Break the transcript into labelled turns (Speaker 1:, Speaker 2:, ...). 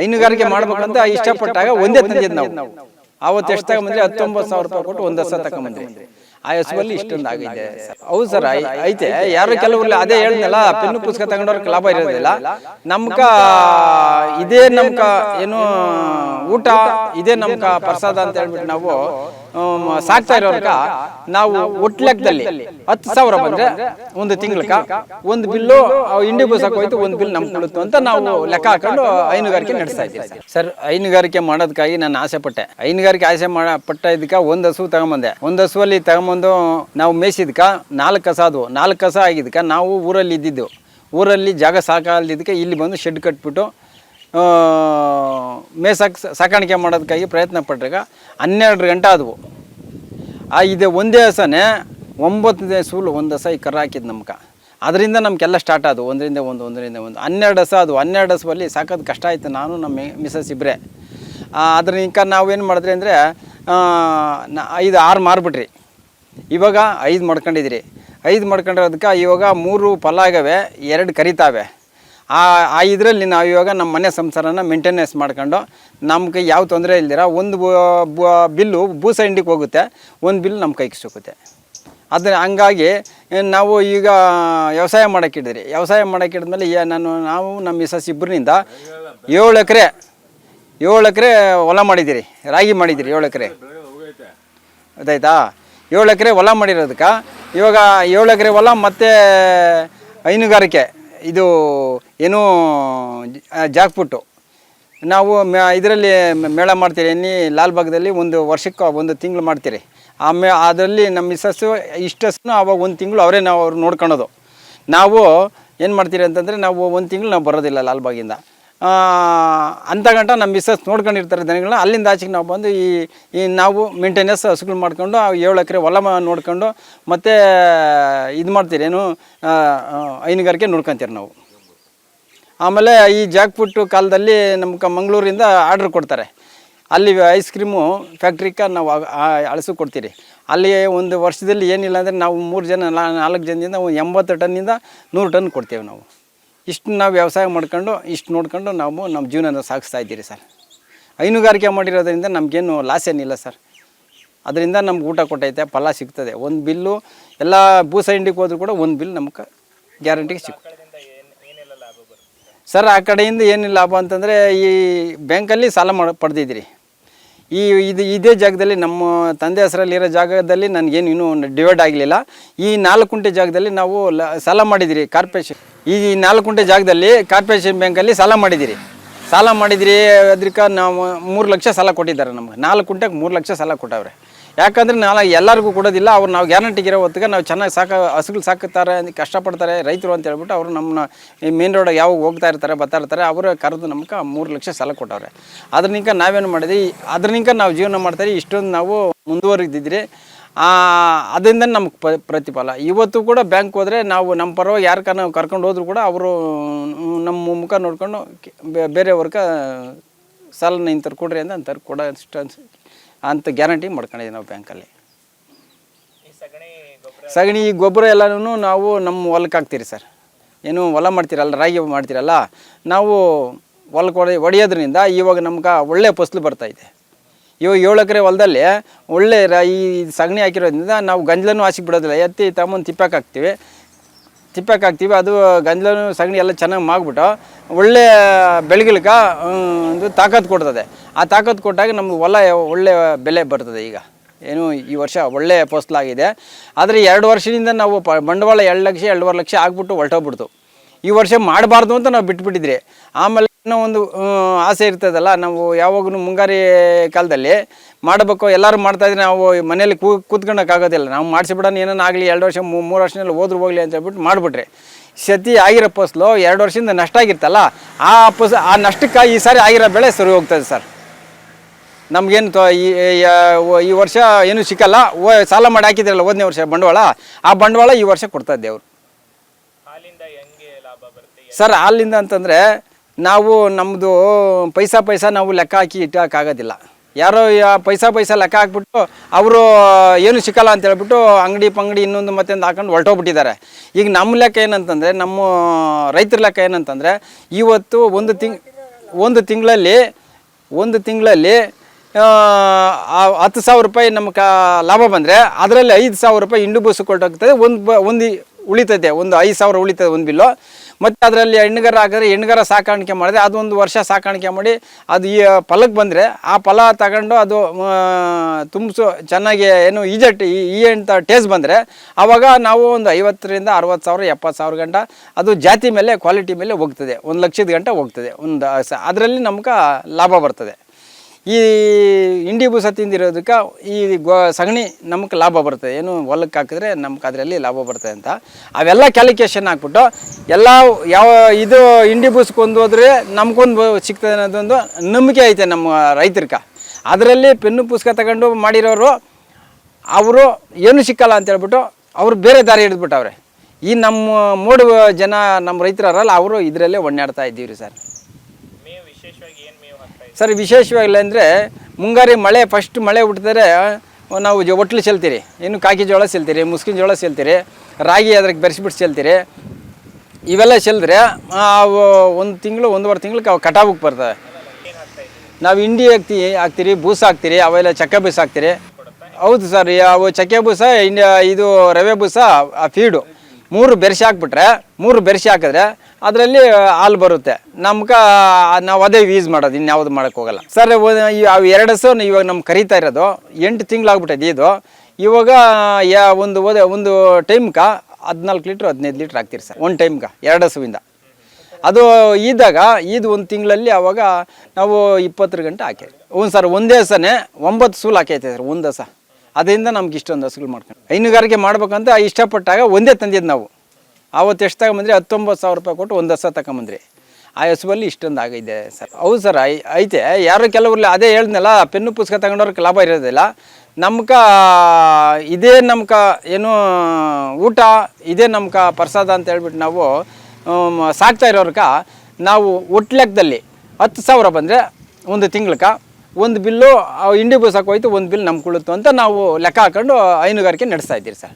Speaker 1: ಹೈನುಗಾರಿಕೆ ಮಾಡ್ಬೇಕಂತ ಇಷ್ಟಪಟ್ಟಾಗ ಒಂದೇ ತಂದಿದ್ದು ನಾವು. ಅವತ್ತು ಎಷ್ಟು ತಗೊಂಬಂದ್ರೆ ಹತ್ತೊಂಬತ್ತು ಸಾವಿರ ರೂಪಾಯಿ ಕೊಟ್ಟು ಒಂದು ಹಸ ತಗೊಂಬಂದ್ರಿ ಆ ಹಸುವಲ್ಲಿ ಇಷ್ಟೊಂದು ಆಗಿದೆ. ಹೌದು ಸರ್ ಐತೆ. ಯಾರು ಕೆಲವರು ಅದೇ ಹೇಳಿದ್ನಲ್ಲ ಪೆನ್ನು ಪುಸ್ತಕ ತಗೊಂಡವ್ರಿಗೆ ಲಾಭ ಇರೋದಿಲ್ಲ. ನಮ್ಕ ಇದೇ ನಮ್ಕ ಏನು ಊಟ ಇದೇ ನಮ್ಕ ಪ್ರಸಾದ ಅಂತ ಹೇಳ್ಬಿಟ್ಟು ನಾವು ಸಾಕ್ತಾ ಇರೋರ್ಗ ನಾವು ಒಟ್ಟು ಲೆಕ್ಕದಲ್ಲಿ ಹತ್ತು ಸಾವಿರ ಬಂದ್ರೆ ಒಂದು ತಿಂಗಳಕ ಒಂದು ಬಿಲ್ಲು ಇಂಡಿ ಬೂಸಕ್ಕೆ ಹೋಯ್ತು ಒಂದು ಬಿಲ್ ನಮ್ಗೆ ಕೊಡುತ್ತು ಅಂತ ನಾವು ಲೆಕ್ಕ ಹಾಕೊಂಡು ಹೈನುಗಾರಿಕೆ ನಡೆಸ್ತಾ ಇದ್ದೀವಿ ಸರ್. ಸರ್ ಹೈನುಗಾರಿಕೆ ಮಾಡೋದಕ್ಕಾಗಿ ನಾನು ಆಸೆ ಪಟ್ಟೆ ಹೈನುಗಾರಿಕೆ ಆಸೆ ಮಾಡ ಪಟ್ಟ ಇದಕ್ಕೆ ಒಂದು ಹಸು ತಗೊಂಬಂದೆ. ಒಂದು ಹಸುವಲ್ಲಿ ತಗೊಂಬಂದು ನಾವು ಮೇಯ್ಸಿದ್ಕ ನಾಲ್ಕು ಕಸ ಅದು ನಾಲ್ಕು ಕಸ ಆಗಿದ್ಕ ನಾವು ಊರಲ್ಲಿ ಇದ್ದಿದ್ದು ಊರಲ್ಲಿ ಜಾಗ ಸಾಕಲ್ದಿದ್ದಕ್ಕೆ ಇಲ್ಲಿ ಬಂದು ಶೆಡ್ ಕಟ್ಬಿಟ್ಟು ಆ, ಸಾಕ್ ಸಾಕಾಣಿಕೆ ಮಾಡೋದಕ್ಕಾಗಿ ಪ್ರಯತ್ನ ಪಟ್ಟಾಗ ಹನ್ನೆರಡು ಗಂಟೆ ಆದವು. ಆ ಇದೆ ಒಂದೇ ಹಸನೇ ಒಂಬತ್ತನೇ ಸೂಲು ಒಂದು ಹಸ ಈ ಕರ ಹಾಕಿದ್ದು ನಮ್ಗೆ ಅದರಿಂದ ನಮಗೆಲ್ಲ ಸ್ಟಾರ್ಟ್ ಆದವು. ಒಂದರಿಂದ ಒಂದು ಒಂದರಿಂದ ಒಂದು. ಹನ್ನೆರಡು ಹಸ ಅದು ಹನ್ನೆರಡು ಹಸುವಲ್ಲಿ ಸಾಕೋದು ಕಷ್ಟ ಆಯಿತು ನಾನು ನಮ್ಮ ಮಿಸಸ್ ಇಬ್ಬರೇ ಅದ್ರ ಇಂಕ ನಾವೇನು ಮಾಡಿದ್ರಿ ಅಂದರೆ ಐದು ಆರು ಮಾರ್ಬಿಟ್ರಿ. ಇವಾಗ ಐದು ಮಾಡ್ಕೊಂಡಿದ್ದೀರಿ ಐದು ಮಾಡ್ಕೊಂಡಿರೋದಕ್ಕೆ ಇವಾಗ ಮೂರು ಫಲ ಆಗವೆ ಎರಡು ಕರಿತಾವೆ. ಆ ಆ ಇದರಲ್ಲಿ ನಾವು ಇವಾಗ ನಮ್ಮ ಮನೆ ಸಂಸಾರನ ಮೇಂಟೆನೆನ್ಸ್ ಮಾಡ್ಕೊಂಡು ನಮ್ಗೆ ಯಾವ ತೊಂದರೆ ಇಲ್ದಿರ ಒಂದು ಬಿಲ್ಲು ಭೂ ಸೈಂಡಿಗೆ ಹೋಗುತ್ತೆ, ಒಂದು ಬಿಲ್ ನಮ್ಮ ಕೈಗೆ ಸಿಗುತ್ತೆ. ಅದನ್ನ ಹಂಗಾಗಿ ನಾವು ಈಗ ವ್ಯವಸಾಯ ಮಾಡೋಕ್ಕಿಡಿದ್ರಿ ವ್ಯವಸಾಯ ಮಾಡೋಕ್ಕಿಡಿದ್ಮೇಲೆ ಏ, ನಾನು, ನಾವು ನಮ್ಮ ಮಿಸಸ್ ಇಬ್ಬರಿಂದ ಏಳು ಎಕರೆ ಏಳು ಎಕರೆ ಹೊಲ ಮಾಡಿದ್ದೀರಿ, ರಾಗಿ ಮಾಡಿದ್ದೀರಿ ಏಳು ಎಕರೆ. ಅದಾಯ್ತಾ? ಏಳು ಎಕರೆ ಹೊಲ ಮಾಡಿರೋದಕ್ಕೆ. ಇವಾಗ ಏಳು ಎಕರೆ ಹೊಲ ಮತ್ತು ಹೈನುಗಾರಿಕೆ. ಇದು ಏನು ಜಾಕ್ಪುಟ್ಟು. ನಾವು ಇದರಲ್ಲಿ ಮೇಳ ಮಾಡ್ತೀರಿ ಎನ್ನಿ ಲಾಲ್ಬಾಗ್ದಲ್ಲಿ ಒಂದು ವರ್ಷಕ್ಕೆ ಒಂದು ತಿಂಗಳು ಮಾಡ್ತೀರಿ. ಆಮೇ ಅದರಲ್ಲಿ ನಮ್ಮ ಮಿಸ್ಸಸ್ಸು ಇಷ್ಟಸ್ಸು ಆವಾಗ ಒಂದು ತಿಂಗಳು ಅವರೇ ನಾವು ಅವ್ರು ನೋಡ್ಕೊಳೋದು. ನಾವು ಏನು ಮಾಡ್ತೀರಿ ಅಂತಂದರೆ ನಾವು ಒಂದು ತಿಂಗಳು ನಾವು ಬರೋದಿಲ್ಲ ಲಾಲ್ಬಾಗಿಂದ ಅಂತ ಗಂಟ ನಮ್ಮ ಮಿಸ್ಸಸ್ ನೋಡ್ಕೊಂಡಿರ್ತಾರೆ ದನಗಳನ್ನ. ಅಲ್ಲಿಂದ ಆಚೆಗೆ ನಾವು ಬಂದು ಈ ಈ ನಾವು ಮೇಂಟೆನೆನ್ಸ್ ಹಸುಗಳು ಮಾಡ್ಕೊಂಡು ಆ ಏಳು ಎಕರೆ ಹೊಲ ನೋಡ್ಕೊಂಡು ಮತ್ತು ಇದು ಮಾಡ್ತೀರಿ, ಏನು ಹೈನುಗಾರಿಕೆ ನೋಡ್ಕೊತೀರಿ ನಾವು. ಆಮೇಲೆ ಈ ಜಾಕ್ಪುಟ್ಟು ಕಾಲದಲ್ಲಿ ನಮ್ಗೆ ಮಂಗಳೂರಿಂದ ಆರ್ಡ್ರ್ ಕೊಡ್ತಾರೆ. ಅಲ್ಲಿ ಐಸ್ ಕ್ರೀಮು ಫ್ಯಾಕ್ಟ್ರಿಕ ನಾವು ಅಳಸು ಕೊಡ್ತೀರಿ. ಅಲ್ಲಿ ಒಂದು ವರ್ಷದಲ್ಲಿ ಏನಿಲ್ಲ ಅಂದರೆ ನಾವು ಮೂರು ಜನ ನಾಲ್ಕು ಜನದಿಂದ ಒಂದು ಎಂಬತ್ತು ಟನ್ನಿಂದ ನೂರು ಟನ್ ಕೊಡ್ತೇವೆ ನಾವು. ಇಷ್ಟು ನಾವು ವ್ಯವಸಾಯ ಮಾಡ್ಕೊಂಡು ಇಷ್ಟು ನೋಡ್ಕೊಂಡು ನಾವು ನಮ್ಮ ಜೀವನನ ಸಾಗಿಸ್ತಾ ಇದ್ದೀರಿ ಸರ್. ಹೈನುಗಾರಿಕೆ ಮಾಡಿರೋದ್ರಿಂದ ನಮಗೇನು ಲಾಸ್ ಏನಿಲ್ಲ ಸರ್. ಅದರಿಂದ ನಮ್ಗೆ ಊಟ ಕೊಟ್ಟೈತೆ ಫಲ ಸಿಗ್ತದೆ. ಒಂದು ಬಿಲ್ಲು ಎಲ್ಲ ಭೂಸೈಂಡಿಗೆ ಹಿಂಡಿಗೆ ಹೋದ್ರು ಕೂಡ ಒಂದು ಬಿಲ್ ನಮ್ಗೆ ಗ್ಯಾರಂಟಿಗೆ ಸಿಗ್ತದೆ ಸರ್ ಆ ಕಡೆಯಿಂದ ಏನಿಲ್ಲ ಲಾಭ ಅಂತಂದರೆ ಈ ಬ್ಯಾಂಕಲ್ಲಿ ಸಾಲ ಮಾಡಿ ಪಡೆದಿದ್ದೀರಿ. ಈ ಇದು ಇದೇ ಜಾಗದಲ್ಲಿ ನಮ್ಮ ತಂದೆ ಹೆಸರಲ್ಲಿ ಇರೋ ಜಾಗದಲ್ಲಿ ನನಗೇನು ಇನ್ನೂ ಡಿವೈಡ್ ಆಗಲಿಲ್ಲ. ಈ ನಾಲ್ಕು ಕುಂಟೆ ಜಾಗದಲ್ಲಿ ನಾವು ಲ, ಸಾಲ ಮಾಡಿದಿರಿ ಕಾರ್ಪೊರೇಷನ್. ಈ ನಾಲ್ಕು ಕುಂಟೆ ಜಾಗದಲ್ಲಿ ಕಾರ್ಪೊರೇಷನ್ ಬ್ಯಾಂಕಲ್ಲಿ ಸಾಲ ಮಾಡಿದಿರಿ. ಸಾಲ ಮಾಡಿದಿರಿ ಅದಕ್ಕೆ ನಾವು ಮೂರು ಲಕ್ಷ ಸಾಲ ಕೊಟ್ಟಿದ್ದಾರೆ ನಮ್ಗೆ. ನಾಲ್ಕು ಕುಂಟೆಗೆ ಮೂರು ಲಕ್ಷ ಸಾಲ ಕೊಟ್ಟವ್ರೆ. ಯಾಕಂದ್ರೆ ನಾಳೆ ಎಲ್ಲರಿಗೂ ಕೊಡೋದಿಲ್ಲ, ಅವ್ರು ನಾವು ಗ್ಯಾರಂಟಿಗಿರೋ ಹೊತ್ತಿಗೆ ನಾವು ಚೆನ್ನಾಗಿ ಸಾಕ, ಹಸುಗಳು ಸಾಕುತ್ತಾರೆ, ಕಷ್ಟಪಡ್ತಾರೆ ರೈತರು ಅಂತ ಹೇಳ್ಬಿಟ್ಟು ಅವರು ನಮ್ಮನ್ನ ಈ ಮೇನ್ ರೋಡ್ ಯಾವಾಗ ಹೋಗ್ತಾ ಇರ್ತಾರೆ, ಬರ್ತಾ ಇರ್ತಾರೆ, ಅವರು ಕರೆದು ನಮ್ಗೆ ಮೂರು ಲಕ್ಷ ಸಾಲ ಕೊಟ್ಟವ್ರೆ. ಅದ್ರನಿಂಕ ನಾವೇನು ಮಾಡಿದ್ವಿ ಅದ್ರನಿಂಕ ನಾವು ಜೀವನ ಮಾಡ್ತಾರೆ ಇಷ್ಟೊಂದು ನಾವು ಮುಂದುವರೆದಿದ್ರಿ ಅದರಿಂದ ನಮ್ಗೆ ಪ ಪ್ರತಿಫಲ. ಇವತ್ತು ಕೂಡ ಬ್ಯಾಂಕ್ ಹೋದರೆ ನಾವು ನಮ್ಮ ಪರವಾಗಿ ಯಾರು ಕರ್ಕೊಂಡು ಹೋದ್ರು ಕೂಡ ಅವರು ನಮ್ಮ ಮುಖ ನೋಡ್ಕೊಂಡು ಬೇರೆಯವ್ರಿಗೆ ಸಾಲನ ನಿಂತರು ಕೊಡ್ರಿ ಅಂತ ಅಂತಾರೆ, ಕೊಡೋ ಅಷ್ಟು ಅಂತ ಗ್ಯಾರಂಟಿ ಮಾಡ್ಕೊಂಡಿದ್ದೀವಿ ನಾವು ಬ್ಯಾಂಕಲ್ಲಿ. ಸಗಣಿ ಈ ಗೊಬ್ಬರ ಎಲ್ಲನೂ ನಾವು ನಮ್ಮ ಹೊಲಕ್ಕೆ ಹಾಕ್ತೀರಿ ಸರ್. ಏನು ಹೊಲ ಮಾಡ್ತೀರಲ್ಲ ರಾಗಿ ಮಾಡ್ತೀರಲ್ಲ ನಾವು ಹೊಲಕ್ಕೆ ಹೊಡೆ ಹೊಡೆಯೋದ್ರಿಂದ ಇವಾಗ ನಮ್ಗೆ ಒಳ್ಳೆ ಫಸಲು ಬರ್ತಾಯಿದೆ ಇವಾಗ ಏಳು ಎಕರೆ ಹೊಲದಲ್ಲಿ ಒಳ್ಳೆ ರ- ಈ ಸಗಣಿ ಹಾಕಿರೋದ್ರಿಂದ ನಾವು ಗಂಜಲನೂ ಹಾಸಿಗೆ ಬಿಡೋದಿಲ್ಲ ಎತ್ತಿ ತಮ್ಮನ್ನು ತಿಪ್ಪಕ್ಕೆ ಹಾಕ್ತೀವಿ. ತಿಪ್ಪಕ್ಕೆ ಹಾಕ್ತೀವಿ ಅದು ಗಂಜಲನು ಸಗಣಿ ಎಲ್ಲ ಚೆನ್ನಾಗಿ ಮಾಗ್ಬಿಟ್ಟು ಒಳ್ಳೆ ಬೆಳಗಿಲ್ಕ ಒಂದು ತಾಕತ್ತು ಕೊಡ್ತದೆ. ಆ ತಾಕತ್ತು ಕೊಟ್ಟಾಗ ನಮ್ಗೆ ಹೊಲ ಒಳ್ಳೆಯ ಬೆಲೆ ಬರ್ತದೆ ಈಗ. ಏನು ಈ ವರ್ಷ ಒಳ್ಳೆ ಫಸಲಾಗಿದೆ ಆದರೆ ಎರಡು ವರ್ಷದಿಂದ ನಾವು ಪ, ಬಂಡವಾಳ ಎರಡು ಲಕ್ಷ, ಎರಡೂವರೆ ಲಕ್ಷ ಆಗ್ಬಿಟ್ಟು ಹೊರಟೋಗ್ಬಿಡ್ತು ಈ ವರ್ಷ ಮಾಡಬಾರ್ದು ಅಂತ ನಾವು ಬಿಟ್ಬಿಟ್ಟಿದ್ರಿ. ಆಮೇಲೆ ಏನೋ ಒಂದು ಆಸೆ ಇರ್ತದಲ್ಲ, ನಾವು ಯಾವಾಗೂ ಮುಂಗಾರಿ ಕಾಲದಲ್ಲಿ ಮಾಡಬೇಕು, ಎಲ್ಲರೂ ಮಾಡ್ತಾಯಿದ್ರೆ ನಾವು ಮನೇಲಿ ಕೂ ಕೂತ್ಕೊಳಕ್ಕಾಗೋದಿಲ್ಲ ನಾವು ಮಾಡಿಸಿಬಿಡೋಣ ಏನೇನು ಆಗಲಿ, ಎರಡು ವರ್ಷ ಮೂರು ವರ್ಷದಲ್ಲಿ ಹೋದ್ರು ಹೋಗ್ಲಿ ಅಂತ ಹೇಳ್ಬಿಟ್ಟು ಮಾಡಿಬಿಟ್ರಿ. ಸತಿ ಆಗಿರೋ ಫಸಲು ಎರಡು ವರ್ಷದಿಂದ ನಷ್ಟ ಆಗಿರ್ತಲ್ಲ, ಆ ಫಸ ಆ ನಷ್ಟಕ್ಕೆ ಈ ಸಾರಿ ಆಗಿರೋ ಬೆಳೆ ಸರಿ ಹೋಗ್ತದೆ ಸರ್. ನಮಗೇನು ತೊ ಈ ವರ್ಷ ಏನೂ ಸಿಕ್ಕಲ್ಲ. ಓ ಸಾಲ ಮಾಡಿ ಹಾಕಿದ್ರಲ್ಲ ಹೋದನೇ ವರ್ಷ ಬಂಡವಾಳ. ಆ ಬಂಡವಾಳ ಈ ವರ್ಷ ಕೊಡ್ತಾ ದೇವ್ರು ಸರ್ ಅಲ್ಲಿಂದ ಅಂತಂದರೆ ನಾವು ನಮ್ಮದು ಪೈಸಾ ಪೈಸಾ ನಾವು ಲೆಕ್ಕ ಹಾಕಿ ಇಟ್ಟಕ್ಕಾಗೋದಿಲ್ಲ ಯಾರೋ ಯಾ- ಪೈಸಾ ಪೈಸಾ ಲೆಕ್ಕ ಹಾಕ್ಬಿಟ್ಟು ಅವರು ಏನು ಸಿಕ್ಕಲ್ಲ ಅಂತ ಹೇಳ್ಬಿಟ್ಟು ಅಂಗಡಿ ಪಂಗಡಿ ಇನ್ನೊಂದು ಮತ್ತೊಂದು ಹಾಕೊಂಡು ಹೊರಟೋಗ್ಬಿಟ್ಟಿದ್ದಾರೆ. ಈಗ ನಮ್ಮ ಲೆಕ್ಕ ಏನಂತಂದರೆ ನಮ್ಮ ರೈತರ ಲೆಕ್ಕ ಏನಂತಂದರೆ ಇವತ್ತು ಒಂದು ತಿಂಗ್ ಒಂದು ತಿಂಗಳಲ್ಲಿ ಒಂದು ತಿಂಗಳಲ್ಲಿ ಹತ್ತು ಸಾವಿರ ರೂಪಾಯಿ ನಮ್ಗೆ ಲಾಭ ಬಂದರೆ ಅದರಲ್ಲಿ ಐದು ಸಾವಿರ ರೂಪಾಯಿ ಹಿಂಡು ಬೂಸು ಕೊಟ್ಟೋಗ್ತದೆ ಒಂದು ಬ, ಒಂದು ಉಳಿತದೆ. ಒಂದು ಐದು ಸಾವಿರ ಉಳಿತದೆ ಒಂದು ಬಿಲ್ಲು. ಮತ್ತು ಅದರಲ್ಲಿ ಹೆಣ್ಣುಗಾರ ಹಾಕಿದ್ರೆ ಹೆಣ್ಣುಗಾರ ಸಾಕಾಣಿಕೆ ಮಾಡಿದ್ರೆ ಅದೊಂದು ವರ್ಷ ಸಾಕಾಣಿಕೆ ಮಾಡಿ ಅದು ಈ ಫಲಕ್ಕೆ ಬಂದರೆ ಆ ಫಲ ತಗೊಂಡು ಅದು ತುಂಬಿಸು, ಚೆನ್ನಾಗಿ ಏನು ಈಜಟ್, ಈ ಅಂತ ಟೇಸ್ಟ್ ಬಂದರೆ ಆವಾಗ ನಾವು ಒಂದು ಐವತ್ತರಿಂದ ಅರವತ್ತು ಸಾವಿರ, ಎಪ್ಪತ್ತು ಸಾವಿರ ಗಂಟ ಅದು ಜಾತಿ ಮೇಲೆ, ಕ್ವಾಲಿಟಿ ಮೇಲೆ ಹೋಗ್ತದೆ. ಒಂದು ಲಕ್ಷದ ಗಂಟ ಹೋಗ್ತದೆ. ಒಂದು ಅದರಲ್ಲಿ ನಮ್ಗೆ ಲಾಭ ಬರ್ತದೆ. ಈ ಇಂಡಿ ಬೂಸ ತಿಂದಿರೋದಕ್ಕೆ ಈ ಗೋ ಸಗಣಿ ನಮಗೆ ಲಾಭ ಬರ್ತದೆ ಏನು ಹೊಲಕ್ಕೆ ಹಾಕಿದ್ರೆ ನಮ್ಗೆ ಅದರಲ್ಲಿ ಲಾಭ ಬರ್ತದೆ ಅಂತ. ಅವೆಲ್ಲ ಕ್ಯಾಲ್ಕುಲೇಷನ್ ಹಾಕ್ಬಿಟ್ಟು ಎಲ್ಲ ಯಾವ ಇದು ಇಂಡಿ ಬೂಸ್ಕೊಂಡು ಹೋದ್ರೆ ನಮ್ಗೊಂದು ಸಿಗ್ತದೆ ಅನ್ನೋದೊಂದು ನಂಬಿಕೆ ಐತೆ ನಮ್ಮ ರೈತರಿಗೆ ಅದರಲ್ಲಿ ಪೆನ್ನು ಪುಸ್ತಕ ತಗೊಂಡು ಮಾಡಿರೋರು ಅವರು ಏನು ಸಿಕ್ಕಲ್ಲ ಅಂತ ಹೇಳ್ಬಿಟ್ಟು ಅವರು ಬೇರೆ ದಾರಿ ಹಿಡಿದ್ಬಿಟ್ಟವ್ರೆ. ಈ ನಮ್ಮ ಮೂಡು ಜನ ನಮ್ಮ ರೈತರಲ್ಲ ಅವರು ಇದರಲ್ಲೇ ಒಣ್ಣಾಡ್ತಾ ಇದ್ದೀವಿ ಸರ್.
Speaker 2: ಮೇ ವಿಶೇಷವಾಗಿ ಏನು
Speaker 1: ಸರ್ ವಿಶೇಷವಾಗಿಲ್ಲ ಅಂದರೆ ಮುಂಗಾರಿ ಮಳೆ ಫಸ್ಟ್ ಮಳೆ ಹುಟ್ಟಿದರೆ ನಾವು ಜ ಒಟ್ಲು ಚೆಲ್ತೀರಿ. ಇನ್ನು ಕಾಕಿ ಜೋಳ ಚೆಲ್ತೀರಿ, ಮುಸ್ಕಿನ ಜೋಳ ಚೆಲ್ತೀರಿ, ರಾಗಿ ಅದಕ್ಕೆ ಬೆರೆಸಿಬಿಟ್ಟು ಚೆಲ್ತೀರಿ. ಇವೆಲ್ಲ ಚೆಲ್ಲಿದ್ರೆ ಅವು ಒಂದು ತಿಂಗಳು, ಒಂದೂವರೆ ತಿಂಗ್ಳಿಗೆ ಅವು ಕಟಾವಿಗೆ ಬರ್ತವೆ. ನಾವು ಇಂಡಿ ಹಾಕ್ತಿ, ಹಾಕ್ತೀರಿ, ಬೂಸ ಹಾಕ್ತೀರಿ, ಅವೆಲ್ಲ ಚಕ್ಕೆ ಬೂಸ ಹಾಕ್ತೀರಿ. ಹೌದು ಸರ್ ಅವು ಚಕ್ಕೆ ಬೂಸ ಇಂಡಿಯಾ ಇದು ರವೆ ಬೂಸ ಆ, ಫೀಡು. ಮೂರು ಬೆರೆಸಿ ಹಾಕ್ಬಿಟ್ರೆ, ಮೂರು ಬೆರೆಸಿ ಹಾಕಿದ್ರೆ ಅದರಲ್ಲಿ ಹಾಲು ಬರುತ್ತೆ. ನಮ್ಗೆ ನಾವು ಅದೇ ಯೂಸ್ ಮಾಡೋದು, ಇನ್ಯಾವುದು ಹೋಗಲ್ಲ. ಸರ್ ಅವು ಎರಡು ಸೊ ಇವಾಗ ನಮ್ಗೆ ಕರಿತಾ ಇರೋದು, ಎಂಟು ತಿಂಗಳಾಗ್ಬಿಟ್ಟೈತೆ ಇದು. ಇವಾಗ, ಯಾ, ಒಂದು ಓದೆ ಒಂದು ಟೈಮ್ಗೆ ಹದಿನಾಲ್ಕು ಲೀಟ್ರ್, ಹದಿನೈದು ಲೀಟ್ರ್ ಹಾಕ್ತೀರಿ ಸರ್, ಒಂದು ಟೈಮ್ಗೆ ಎರಡು ಹಸುವಿಂದ. ಅದು ಇದ್ದಾಗ, ಇದು ಒಂದು ತಿಂಗಳಲ್ಲಿ ಆವಾಗ ನಾವು ಇಪ್ಪತ್ತರ ಗಂಟೆ ಹಾಕಿ ಹ್ಞೂ ಸರ್, ಒಂದೇ ಹಸನೇ ಒಂಬತ್ತು ಸೂಲ್ ಹಾಕೈತೆ ಸರ್, ಒಂದು ಹಸ. ಅದರಿಂದ ನಮ್ಗೆ ಇಷ್ಟೊಂದು ಹಸುಗಳು ಮಾಡ್ಕೊಂಡು ಹೈನುಗಾರಿಕೆ ಮಾಡ್ಬೇಕಂತ ಇಷ್ಟಪಟ್ಟಾಗ ಒಂದೇ ತಂದಿದ್ದು ನಾವು. ಆವತ್ತು ಎಷ್ಟು ತಗೊಂಬಂದ್ರಿ? ಹತ್ತೊಂಬತ್ತು ಸಾವಿರ ರೂಪಾಯಿ ಕೊಟ್ಟು ಒಂದು ಹಸ ತಗೊಂಬಂದ್ರಿ. ಆ ಹಸುವಲ್ಲಿ ಇಷ್ಟೊಂದು ಆಗೈತೆ ಸರ್. ಹೌದು ಸರ್, ಐ, ಐತೆ. ಯಾರು ಕೆಲವ್ರಲ್ಲಿ ಅದೇ ಹೇಳ್ದಲ್ಲ ಪೆನ್ನು ಪುಸ್ತಕ ತಗೊಂಡವ್ರಿಗೆ ಲಾಭ ಇರೋದಿಲ್ಲ. ನಮ್ಗೆ ಇದೇ ನಮ್ಗೆ ಏನು, ಊಟ, ಇದೇ ನಮ್ಗೆ ಪ್ರಸಾದ ಅಂತ ಹೇಳ್ಬಿಟ್ಟು ನಾವು ಸಾಕ್ತಾ ಇರೋರ್ಕ ನಾವು ಒಟ್ಟು ಲೆಕ್ಕದಲ್ಲಿ ಹತ್ತು ಸಾವಿರ ಬಂದರೆ ಒಂದು ತಿಂಗ್ಳಕ್ಕೆ ಒಂದು ಬಿಲ್ಲು ಇಂಡಿ ಬೂಸಕ್ಕೆ ಹೋಯ್ತು, ಒಂದು ಬಿಲ್ ನಮ್ಗೆ ಕುಳಿತು ಅಂತ ನಾವು ಲೆಕ್ಕ ಹಾಕೊಂಡು ಹೈನುಗಾರಿಕೆ ನಡೆಸ್ತಾ ಇದ್ದೀರಿ ಸರ್.